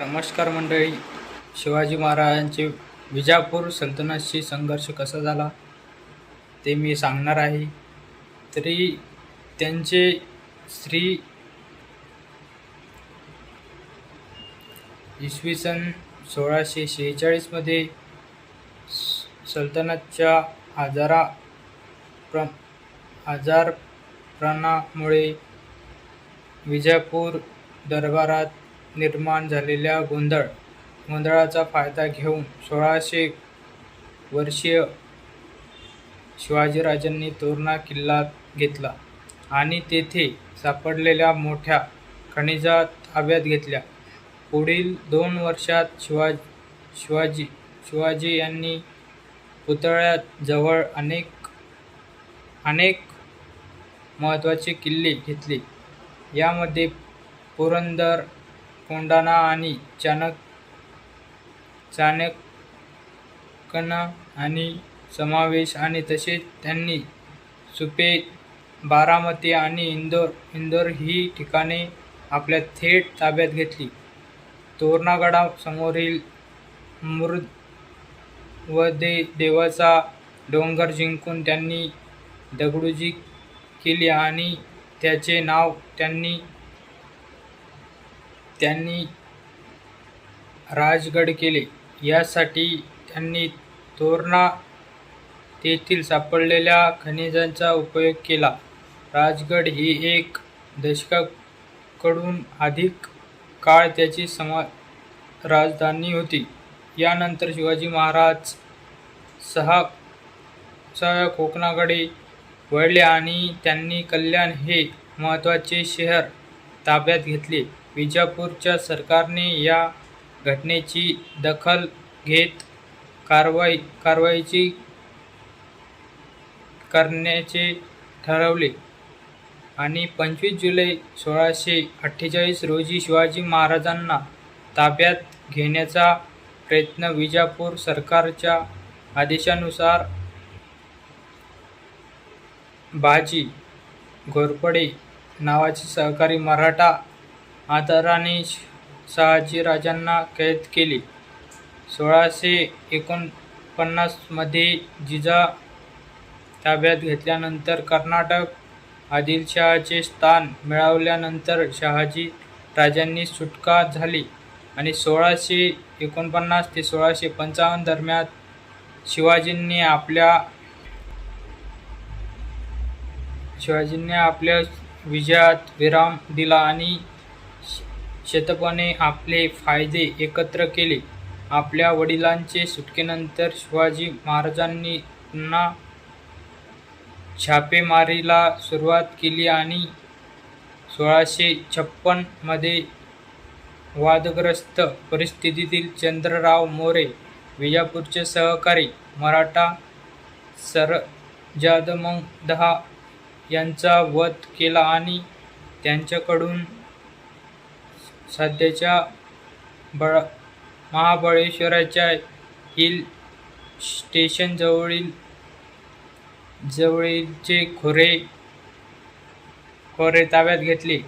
नमस्कार मंडळी. शिवाजी महाराजांचे विजापूर सल्तनतशी संघर्ष कसा झाला ते मी सांगणार आहे. तरी त्यांचे श्री इसवी सन सोळाशे शेहेचाळीसमध्ये स- सल्तनतच्या आजारा प्र आजारपणामुळे विजापूर दरबारात निर्माण झालेल्या गोंधळ गोंधळाचा फायदा घेऊन सोळाशे वर्षीय शिवाजीराजांनी तोरणा किल्ला घेतला आणि तेथे सापडलेल्या मोठ्या खनिजा ताब्यात घेतल्या. पुढील दोन वर्षात शिवा शिवाजी शिवाजी यांनी पुतळ्याजवळ अनेक अनेक महत्त्वाचे किल्ले घेतले. यामध्ये पुरंदर कोंडाणा आणि चाणक चाणकना आणि समावेश आणि तसेच त्यांनी सुपे बारामती आणि इंदोर इंदोर ही ठिकाणे आपल्या थेट ताब्यात घेतली. तोरणागडासमोरील मृद व दे देवाचा डोंगर जिंकून त्यांनी दगडूजी केली आणि त्याचे नाव त्यांनी त्यांनी राजगड केले. यासाठी त्यांनी तोरणा तेथील सापडलेल्या खनिजांचा उपयोग केला. राजगड ही एक दशकाकडून अधिक काळ त्याची समा राजधानी होती. यानंतर शिवाजी महाराज सहा सहा कोकणाकडे वळले आणि त्यांनी कल्याण हे महत्त्वाचे शहर ताब्यात घेतले. विजापूरच्या सरकारने या घटनेची दखल घेत कारवाई कारवाईची करण्याचे ठरवले. आणि पंचवीस जुलै सोळाशे अठ्ठेचाळीस रोजी शिवाजी महाराजांना ताब्यात घेण्याचा प्रयत्न विजापूर सरकारच्या आदेशानुसार बाजी घोरपडे नावाचे सहकारी मराठा आदराने शहाजीराजांना कैद केले. सोळाशे एकोणपन्नासमध्ये जिजा ताब्यात घेतल्यानंतर कर्नाटक आदिलशहाचे स्थान मिळवल्यानंतर शहाजी राजांनी सुटका झाली आणि सोळाशे एकोणपन्नास ते सोळाशे पंचावन्न दरम्यान शिवाजींनी आपल्या शिवाजींनी आपल्या विजयात विराम दिला आणि शतपणे आपले फायदे एकत्र केले. आपल्या वडिलांचे सुटकेनंतर शिवाजी महाराजांनी पुन्हा छापेमारीला सुरुवात केली आणि सोळाशे छप्पनमध्ये वादग्रस्त परिस्थितीतील चंद्रराव मोरे विजापूरचे सहकारी मराठा सरजादमदहा यांचा वध केला आणि त्यांच्याकडून सध्याच्या बळ महाबळेश्वराच्या हिल स्टेशनजवळील जवळीलचे खोरे खोरे ताब्यात घेतले.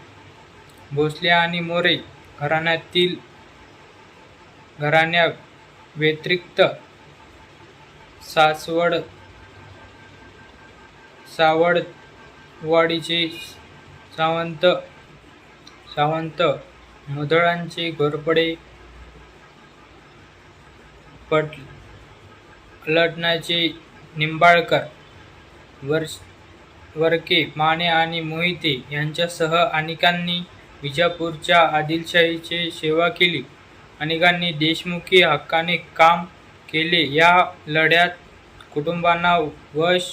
भोसले आणि मोरे घराण्यातील घराण्या व्यतिरिक्त सासवड सावडवाडीचे सावंत सावंत मुधळांचे घोरपडे पट लटण्याचे निंबाळकर वर्ष वरके माने आणि मोहिते यांच्यासह अनेकांनी विजापूरच्या आदिलशाहीची सेवा केली. अनेकांनी देशमुखी हक्काने काम केले. या लढ्यात कुटुंबांना वश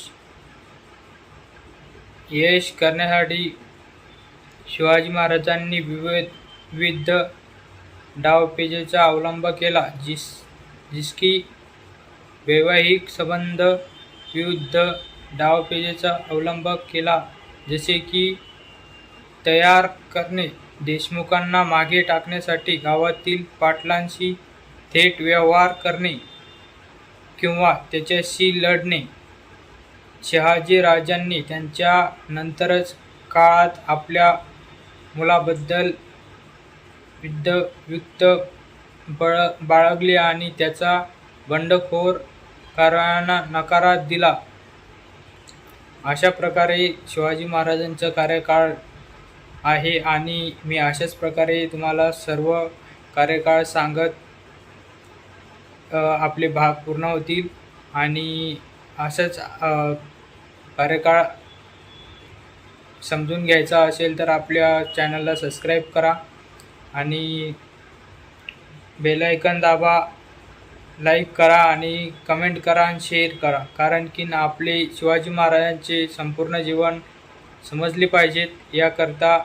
यश करण्यासाठी शिवाजी महाराजांनी विविध विविध डावपेचेचा अवलंब केला. जिस जिसकी वैवाहिक संबंध विरुद्ध डावपेचेचा अवलंब केला. जसे की तयार करणे देशमुखांना मागे टाकण्यासाठी गावातील पाटलांशी थेट व्यवहार करणे किंवा त्याच्याशी लढणे. शहाजी राजांनी त्यांच्या नंतरच काळात आपल्या मुलाबद्दल विद्ध युक्त बळ बाळगली आणि त्याचा बंडखोर कारवायांना नकारात दिला. अशा प्रकारे शिवाजी महाराजांचा कार्यकाळ आहे आणि मी अशाच प्रकारे तुम्हाला सर्व कार्यकाळ सांगत आपले भाग पूर्ण होतील आणि असंच कार्यकाळ समजून घ्यायचा असेल तर आपल्या चॅनलला सबस्क्राईब करा. आणि बेलायकन दाबा लाईक करा आणि कमेंट करा आणि शेअर करा. कारण की ना आपले शिवाजी महाराजांचे संपूर्ण जीवन समजले पाहिजेत. याकरता